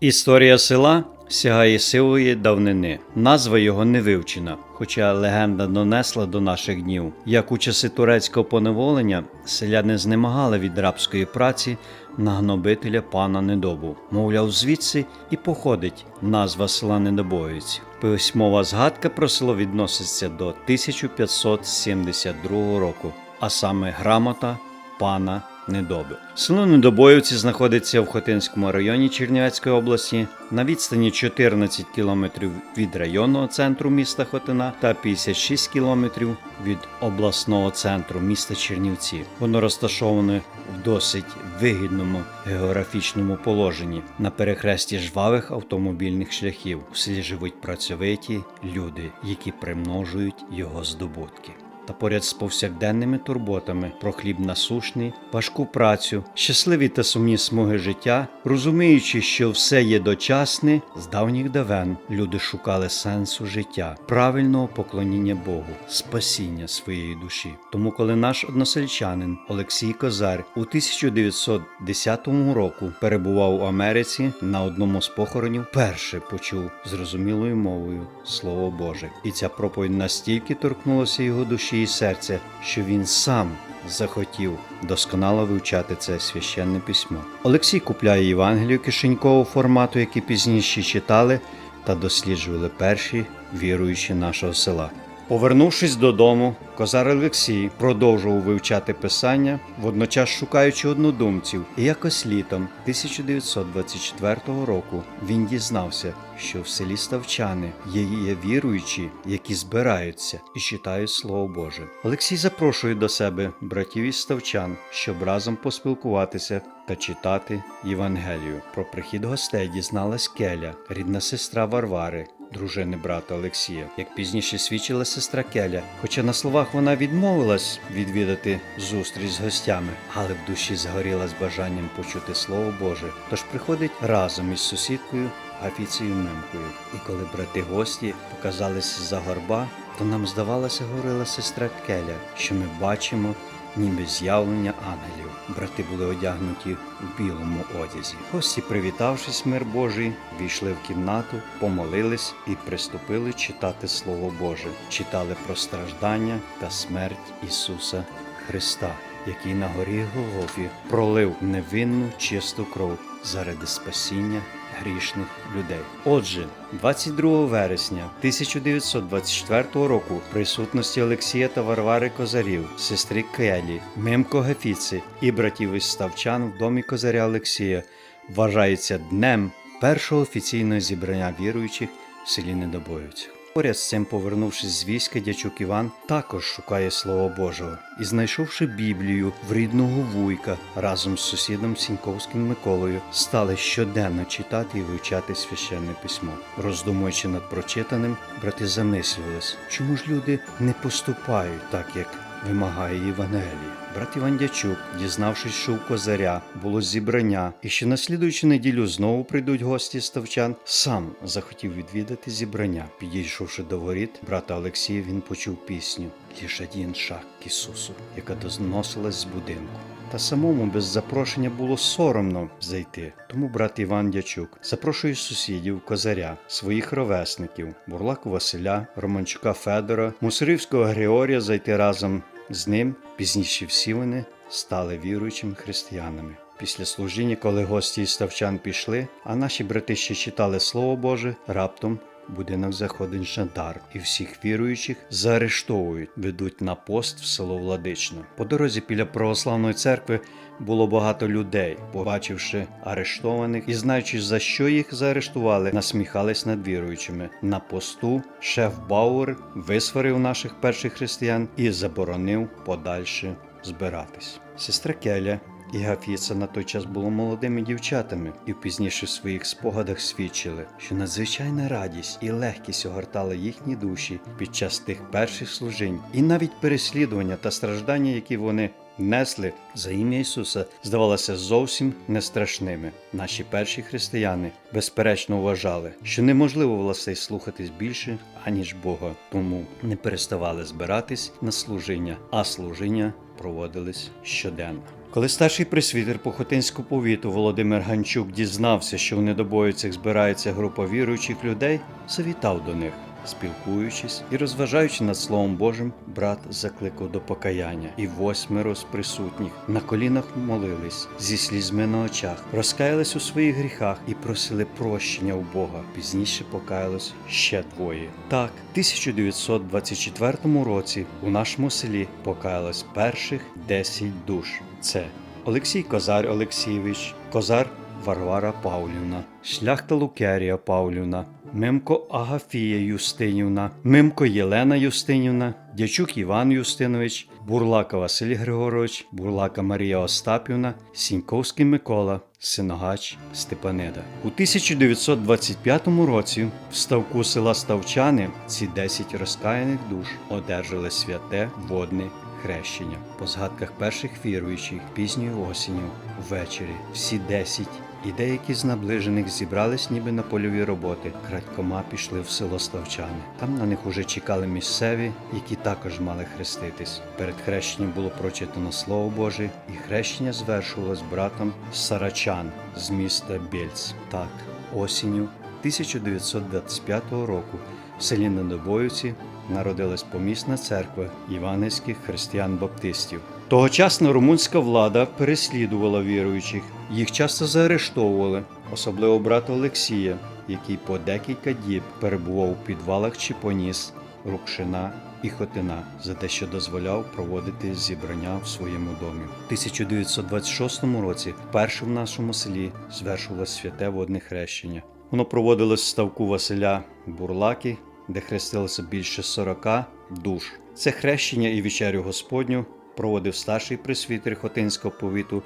Історія села сягає сивої давнини. Назва його не вивчена, хоча легенда донесла до наших днів. Як у часи турецького поневолення селяни знемагали від рабської праці на гнобителя пана Недобу. Мовляв, звідси і походить назва села Недобоїць. Письмова згадка про село відноситься до 1572 року, а саме грамота пана Недоби. Село Недобоївці знаходиться в Хотинському районі Чернівецької області на відстані 14 кілометрів від районного центру міста Хотина та 56 кілометрів від обласного центру міста Чернівці. Воно розташоване в досить вигідному географічному положенні на перехресті жвавих автомобільних шляхів. У селі живуть працьовиті люди, які примножують його здобутки та поряд з повсякденними турботами про хліб насушний, важку працю, щасливі та сумні смуги життя, розуміючи, що все є дочасне, з давніх давен люди шукали сенсу життя, правильного поклоніння Богу, спасіння своєї душі. Тому, коли наш односельчанин Олексій Козар у 1910 року перебував у Америці на одному з похоронів, перше почув зрозумілою мовою Слово Боже, і ця проповідь настільки торкнулася його душі і серця, що він сам захотів досконало вивчати це священне письмо. Олексій купляє Євангелію кишенькового формату, який пізніше читали та досліджували перші віруючі нашого села. Повернувшись додому, козар Олексій продовжував вивчати писання, водночас шукаючи однодумців, і якось літом 1924 року він дізнався, що в селі Ставчани є, є віруючі, які збираються і читають Слово Боже. Олексій запрошує до себе братів із ставчан, щоб разом поспілкуватися та читати Євангелію. Про прихід гостей дізналась Келя, рідна сестра Варвари, дружини брата Олексія. Як пізніше свідчила сестра Келя, хоча на словах вона відмовилась відвідати зустріч з гостями, але в душі згоріла з бажанням почути Слово Боже, тож приходить разом із сусідкою Гафіцією Мемкою. І коли брати гості показалися за горба, то нам здавалося, говорила сестра Келя, що ми бачимо ніби з'явлення ангелів. Брати були одягнуті в білому одязі. Гості, привітавшись, мир Божий, війшли в кімнату, помолились і приступили читати Слово Боже. Читали про страждання та смерть Ісуса Христа, який на горі Голгофі пролив невинну чисту кров заради спасіння грішних людей. Отже, 22 вересня 1924 року в присутності Олексія та Варвари Козарів, сестри Келі, Мимко Гефіци і братів із Ставчан в домі Козаря Олексія вважається днем першого офіційного зібрання віруючих в селі Недобоївцях. Поряд з цим, повернувшись з війська, дячук Іван також шукає Слова Божого і, знайшовши Біблію в рідного вуйка разом з сусідом Сіньковським Миколою, стали щоденно читати і вивчати священне письмо. Роздумуючи над прочитаним, брати замислювались, чому ж люди не поступають так, як вимагає Євангеліє. Брат Іван Дячук, дізнавшись, що у козаря було зібрання, і що на слідуючу неділю знову прийдуть гості ставчан, сам захотів відвідати зібрання. Підійшовши до воріт брата Олексія, він почув пісню «Ліж один шаг к Ісусу, яка дозносилась з будинку. Та самому без запрошення було соромно зайти. Тому брат Іван Дячук запрошує сусідів, козаря, своїх ровесників, Бурлаку Василя, Романчука Федора, Мусорівського Григорія зайти разом з ним. Пізніше всі вони стали віруючими християнами. Після служіння, коли гості із ставчан пішли, а наші брати ще читали Слово Боже, раптом будинок заходить жандар, і всіх віруючих заарештовують, ведуть на пост в село Владично. По дорозі біля православної церкви було багато людей, побачивши арештованих і знаючи, за що їх заарештували, насміхались над віруючими. На посту шеф Бауер висварив наших перших християн і заборонив подальше збиратись. Сестра Келя і Гафіца на той час були молодими дівчатами, і пізніше в своїх спогадах свідчили, що надзвичайна радість і легкість огортала їхні душі під час тих перших служінь, і навіть переслідування та страждання, які вони несли за ім'я Ісуса, здавалося зовсім не страшними. Наші перші християни безперечно вважали, що неможливо властей слухатись більше, аніж Бога, тому не переставали збиратись на служіння, а служіння проводились щоденно. Коли старший присвітер Похотинського повіту Володимир Ганчук дізнався, що в недобоїцях збирається група віруючих людей, завітав до них. Спілкуючись і розважаючи над Словом Божим, брат закликав до покаяння, і восьмеро з присутніх на колінах молились зі слізьми на очах, розкаялись у своїх гріхах і просили прощення у Бога. Пізніше покаялось ще двоє. Так, в 1924 році у нашому селі покаялось перших 10 душ. Це Олексій Козар Олексійович, Козар Варвара Павлівна, Шляхта Лукерія Павлівна, Мемко Агафія Юстинівна, Мемко Єлена Юстинівна, Дячук Іван Юстинович, Бурлака Василь Григорович, Бурлака Марія Остапівна, Сіньковський Микола, Синогач Степанида. У 1925 році в ставку села Ставчани ці 10 розкаяних душ одержали святе водне хрещення. По згадках перших віруючих пізньою осінню ввечері всі 10 і деякі з наближених зібрались ніби на польові роботи. Крадькома пішли в село Ставчани. Там на них уже чекали місцеві, які також мали хреститись. Перед хрещенням було прочитано Слово Боже, і хрещення звершувалось братом Сарачан з міста Бєльц. Так, осінню 1925 року в селі Недобоївці народилась помісна церква іванівських християн-баптистів. Тогочасна румунська влада переслідувала віруючих, їх часто заарештовували, особливо брата Олексія, який по декілька діб перебував у підвалах чи поніс Рукшина і Хотина за те, що дозволяв проводити зібрання в своєму домі. У 1926 році вперше в нашому селі звершувалось святе водне хрещення. Воно проводилось в ставку Василя Бурлаки, де хрестилося більше 40 душ. Це хрещення і вечерю Господню проводив старший пресвітер Хотинського повіту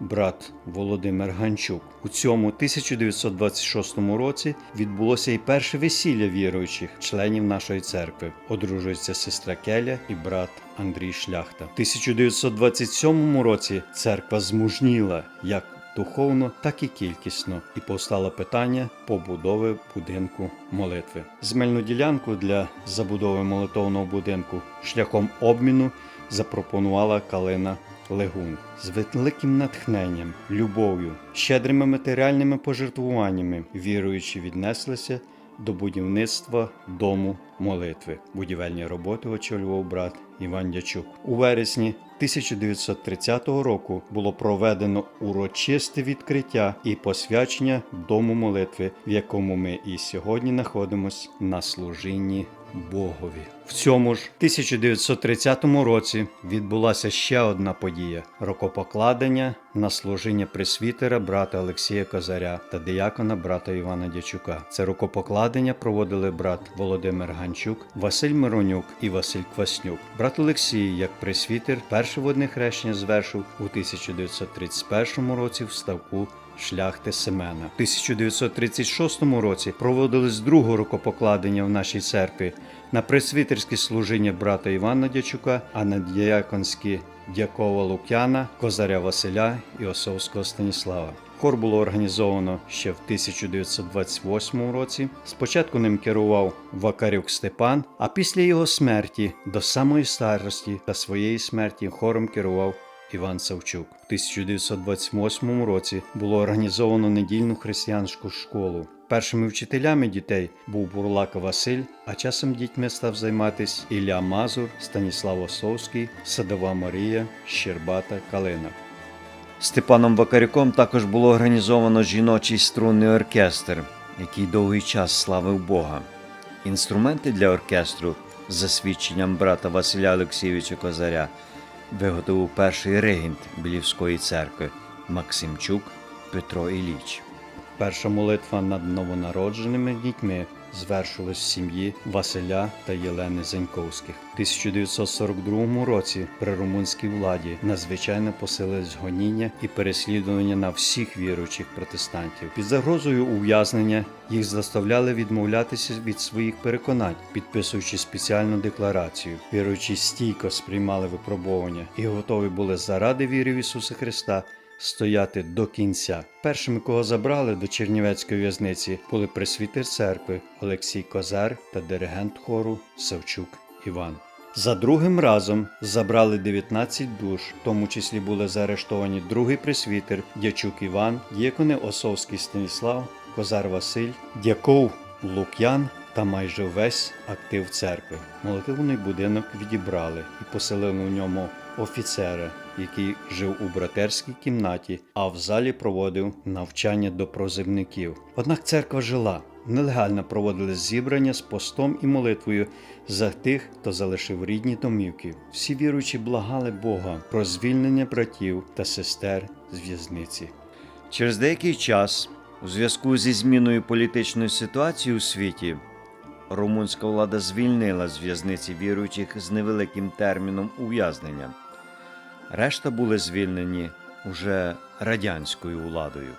брат Володимир Ганчук. У цьому 1926 році відбулося і перше весілля віруючих членів нашої церкви. Одружується сестра Келя і брат Андрій Шляхта. В 1927 році церква змужніла як духовно, так і кількісно, і повстало питання побудови будинку молитви. Земельну ділянку для забудови молитовного будинку шляхом обміну запропонувала Калина Легун з великим натхненням, любов'ю, щедрими матеріальними пожертвуваннями, віруючи, віднеслися до будівництва дому молитви. Будівельні роботи очолював брат Іван Дячук. У вересні 1930 року було проведено урочисте відкриття і посвячення дому молитви, в якому ми і сьогодні знаходимось на служінні Богові. В цьому ж 1930 році відбулася ще одна подія рукопокладення на служіння пресвітера брата Олексія Козаря та диякона брата Івана Дячука. Це рукопокладення проводили брат Володимир Ганчук, Василь Миронюк і Василь Кваснюк. Брат Олексій, як пресвітер, перше водне хрещення звершив у 1931 році в ставку шляхти Семена. У 1936 році проводилось друге рукопокладення в нашій церкві на пресвітерське служіння брата Івана Дячука, а на діяконські Дякова Лук'яна, Козаря Василя і Осовського Станіслава. Хор було організовано ще в 1928 році. Спочатку ним керував Вакарюк Степан, а після його смерті до самої старості та своєї смерті хором керував Іван Савчук. У 1928 році було організовано недільну християнську школу. Першими вчителями дітей був Бурлака Василь, а часом дітьми став займатися Ілля Мазур, Станіслав Осовський, Садова Марія, Щербата Калина. Степаном Вакарюком також було організовано жіночий струнний оркестр, який довгий час славив Бога. Інструменти для оркестру, за свідченням брата Василя Олексійовича Козаря, виготовив перший регент Білівської церкви Максимчук Петро Іліч. Перша молитва над новонародженими дітьми звершилась в сім'ї Василя та Єлени Зеньковських. У 1942 році при румунській владі надзвичайно посилились гоніння і переслідування на всіх віруючих протестантів. Під загрозою ув'язнення їх заставляли відмовлятися від своїх переконань, підписуючи спеціальну декларацію. Віруючі стійко сприймали випробування і готові були заради віри в Ісуса Христа стояти до кінця. Першими, кого забрали до Чернівецької в'язниці, були пресвітер церкви Олексій Козар та диригент хору Савчук Іван. За другим разом забрали 19 душ, в тому числі були заарештовані другий пресвітер Дячук Іван, діякони Осовський Станіслав, Козар Василь, Дяков Лук'ян та майже весь актив церкви. Молитовний будинок відібрали і поселили в ньому офіцера, який жив у братерській кімнаті, а в залі проводив навчання до прозивників. Однак церква жила. Нелегально проводили зібрання з постом і молитвою за тих, хто залишив рідні домівки. Всі віруючі благали Бога про звільнення братів та сестер з в'язниці. Через деякий час, у зв'язку зі зміною політичної ситуації у світі, румунська влада звільнила з в'язниці віруючих з невеликим терміном ув'язнення. Решта були звільнені уже радянською владою.